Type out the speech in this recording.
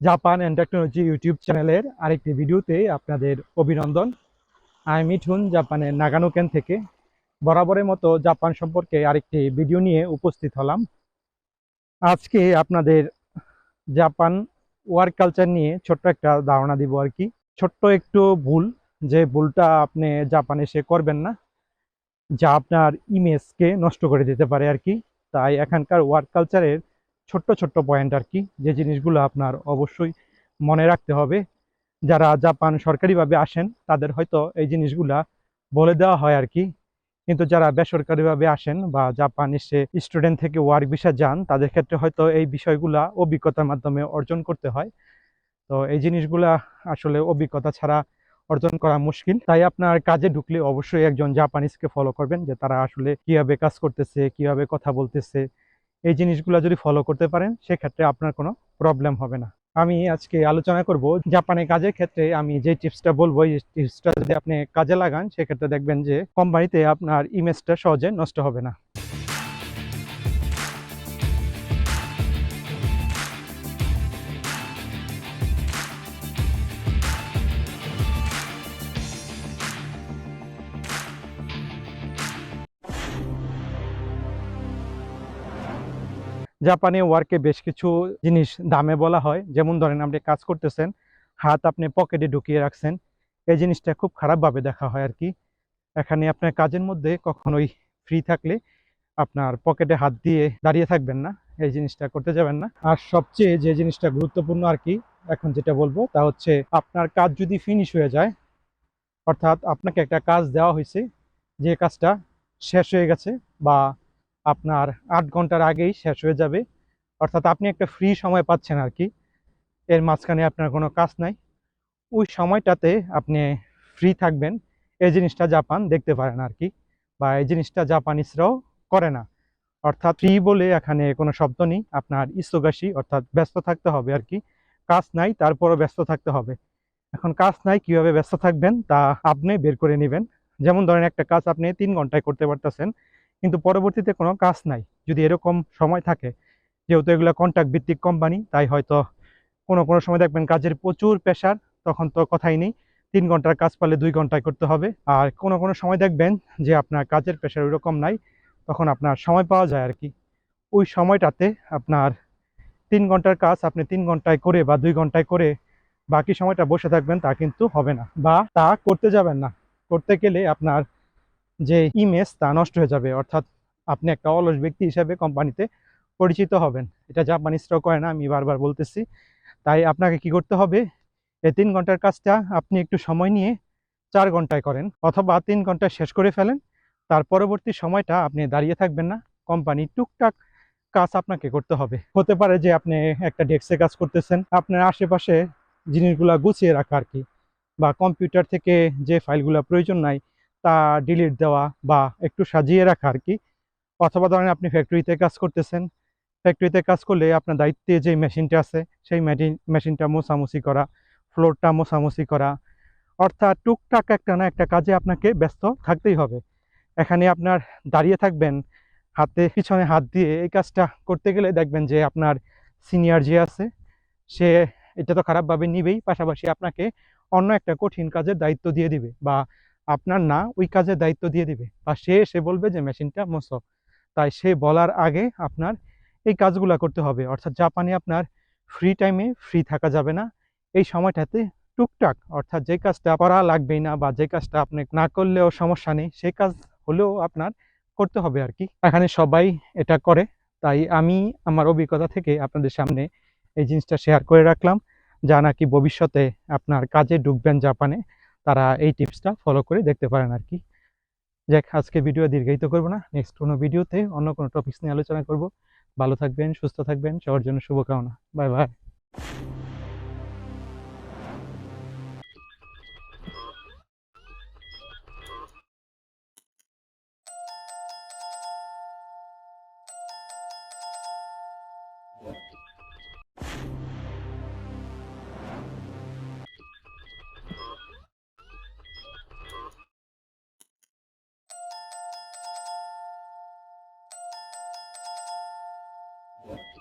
Japan and technology YouTube চ্যানেলের আরেকটি ভিডিওতে আপনাদের অভিনন্দন। আমি মিঠুন জাপানের নাগানো কেন থেকে। বরাবরের মতো জাপান সম্পর্কে আরেকটি ভিডিও নিয়ে উপস্থিত হলাম। আজকে আপনাদের জাপান ওয়ার্ক কালচার নিয়ে ছোট্ট একটা ধারণা দিব আর কি। ছোট্ট একটু ভুল, যে ভুলটা আপনি জাপানে এসে করবেন না, যা আপনার ইমেজকে নষ্ট করে দিতে পারে আর কি। তাই এখানকার ওয়ার্ক কালচারের ছোট্ট ছোট্ট পয়েন্ট আর কি যে জিনিসগুলো আপনার অবশ্যই মনে রাখতে হবে। যারা জাপান সরকারিভাবে আসেন, তাদের হয়তো এই জিনিসগুলা বলে দেওয়া হয় আর কি কিন্তু যারা বেসরকারিভাবে আসেন বা জাপান এসে স্টুডেন্ট থেকে ওয়ার্ক ভিসা যান, তাদের ক্ষেত্রে হয়তো এই বিষয়গুলা অভিজ্ঞতার মাধ্যমে অর্জন করতে হয়। তো এই জিনিসগুলা আসলে অভিজ্ঞতা ছাড়া অর্জন করা মুশকিল। তাই আপনার কাজে ঢুকলে অবশ্যই একজন জাপানিজকে ফলো করবেন, যে তারা আসলে কীভাবে কাজ করতেছে, কীভাবে কথা বলতেছে এই জিনিসগুলো যদি ফলো করতে পারেন, সেক্ষেত্রে আপনার কোনো প্রবলেম হবে না। আমি আজকে আলোচনা করব জাপানে কাজের ক্ষেত্রে আমি যে টিপসটা বলব, এই টিপসটা যদি আপনি কাজে লাগান, সেক্ষেত্রে দেখবেন যে কোম্পানিতে আপনার ইমেজটা সহজে নষ্ট হবে না। জাপানে ওয়ার্কে বেশ কিছু জিনিস দামে বলা হয়। যেমন ধরেন আপনি কাজ করতেছেন, হাত আপনি পকেটে ঢুকিয়ে রাখছেন, এই জিনিসটা খুব খারাপভাবে দেখা হয় আর কি এখানে আপনার কাজের মধ্যে কখনোই ফ্রি থাকলে আপনার পকেটে হাত দিয়ে দাঁড়িয়ে থাকবেন না, এই জিনিসটা করতে যাবেন না। আর সবচেয়ে যে জিনিসটা গুরুত্বপূর্ণ আর কি এখন যেটা বলব, তা হচ্ছে আপনার কাজ যদি ফিনিশ হয়ে যায়, অর্থাৎ আপনাকে একটা কাজ দেওয়া হয়েছে, যে কাজটা শেষ হয়ে গেছে বা আপনার আট ঘণ্টার আগেই শেষ হয়ে যাবে। অর্থাৎ আপনি একটা ফ্রি সময় পাচ্ছেন আর কি। এর মাঝখানে আপনার কোনো কাজ নাই। ওই সময়টাতে আপনি ফ্রি থাকবেন। এই জিনিসটা জাপান দেখতে পারেন আর কি। বা এই জিনিসটা জাপানিসরাও করে না। অর্থাৎ ফ্রি বলে এখানে কোনো শব্দ নেই। আপনার ইস্তগাসী অর্থাৎ ব্যস্ত থাকতে হবে আর কি। কাজ নাই, তারপরও ব্যস্ত থাকতে হবে। এখন কাজ নাই, কীভাবে ব্যস্ত থাকবেন তা আপনি বের করে নেবেন। যেমন ধরেন একটা কাজ আপনি তিন ঘন্টায় করতে পারতেছেন। কিন্তু পরবর্তীতে কোনো কাজ নাই। যদি এরকম সময় থাকে, যেহেতু এগুলো কন্ট্রাক্ট ভিত্তিক কোম্পানি তাই হয়তো কোনো কোনো সময় দেখবেন কাজের প্রচুর প্রেশার তখন তো কথাই নেই। তিন ঘণ্টার কাজ পারলে দুই ঘন্টায় করতে হবে। আর কোনো কোনো সময় দেখবেন যে আপনার কাজের প্রেশার ওইরকম নাই, তখন আপনার সময় পাওয়া যায় আর কি ওই সময়টাতে আপনার তিন ঘণ্টার কাজ আপনি তিন ঘন্টায় করে বা দুই ঘন্টায় করে বাকি সময়টা বসে থাকবেন, তা কিন্তু হবে না। বা তা করতে যাবেন না। করতে গেলে আপনার যে ইমেজ তা নষ্ট হয়ে যাবে। অর্থাৎ আপনি একটা অলস ব্যক্তি হিসেবে কোম্পানিতে পরিচিত হবেন। এটা জাপানিজরাও করে না, আমি বারবার বলতেছি। তাই আপনাকে কি করতে হবে? এই তিন ঘণ্টার কাজটা আপনি একটু সময় নিয়ে চার ঘন্টায় করেন অথবা তিন ঘন্টায় শেষ করে ফেলেন। তার পরবর্তী সময়টা আপনি দাঁড়িয়ে থাকবেন না। কোম্পানি টুকটাক কাজ আপনাকে করতে হবে। হতে পারে যে আপনি একটা ডেস্কে কাজ করতেছেন, আপনার আশেপাশে জিনিসগুলা গুছিয়ে রাখা আর কি। বা কম্পিউটার থেকে যে ফাইলগুলো প্রয়োজন নাই তা ডিলিট দেওয়া বা একটু সাজিয়ে রাখা আর কি। অথবা ধরেন আপনি ফ্যাক্টরিতে কাজ করতেছেন ফ্যাক্টরিতে কাজ করলে আপনার দায়িত্বে যে মেশিনটা আছে, সেই মেশিনটা মোছামুছি করা ফ্লোরটা মোছামুছি করা, অর্থাৎ টুকটাক একটা না একটা কাজে আপনাকে ব্যস্ত থাকতেই হবে। এখানে আপনার দাঁড়িয়ে থাকবেন, হাতে পিছনে হাত দিয়ে এই কাজটা করতে গেলে দেখবেন যে আপনার সিনিয়র যে আছে, সে এটা তো খারাপভাবে নিবেই, পাশাপাশি আপনাকে অন্য একটা কঠিন কাজের দায়িত্ব দিয়ে দিবে বা আপনার না ওই কাজের দায়িত্ব দিয়ে দিবে। বা সে এসে বলবে যে, মেশিনটা মোছো। তাই সে বলার আগে আপনার এই কাজগুলো করতে হবে। অর্থাৎ জাপানে আপনার ফ্রি টাইমে ফ্রি থাকা যাবে না। এই সময়টাতে টুকটাক, অর্থাৎ যে কাজটা করা লাগবেই না বা যে কাজটা আপনি না করলেও সমস্যা নেই সেই কাজ হলেও আপনার করতে হবে আর কি। এখানে সবাই এটা করে। তাই আমি আমার অভিজ্ঞতা থেকে আপনাদের সামনে এই জিনিসটা শেয়ার করে রাখলাম। যা নাকি ভবিষ্যতে আপনার কাজে ঢুকবেন জাপানে। তারা এই টিপসটা ফলো করে দেখতে পারেন আর কি। যাক, আজকে ভিডিও দীর্ঘায়িত করব না। নেক্সট কোনো ভিডিওতে অন্য কোনো টপিক্স নিয়ে আলোচনা করব। ভালো থাকবেন, সুস্থ থাকবেন। সবার জন্য শুভকামনা। Bye bye Yeah.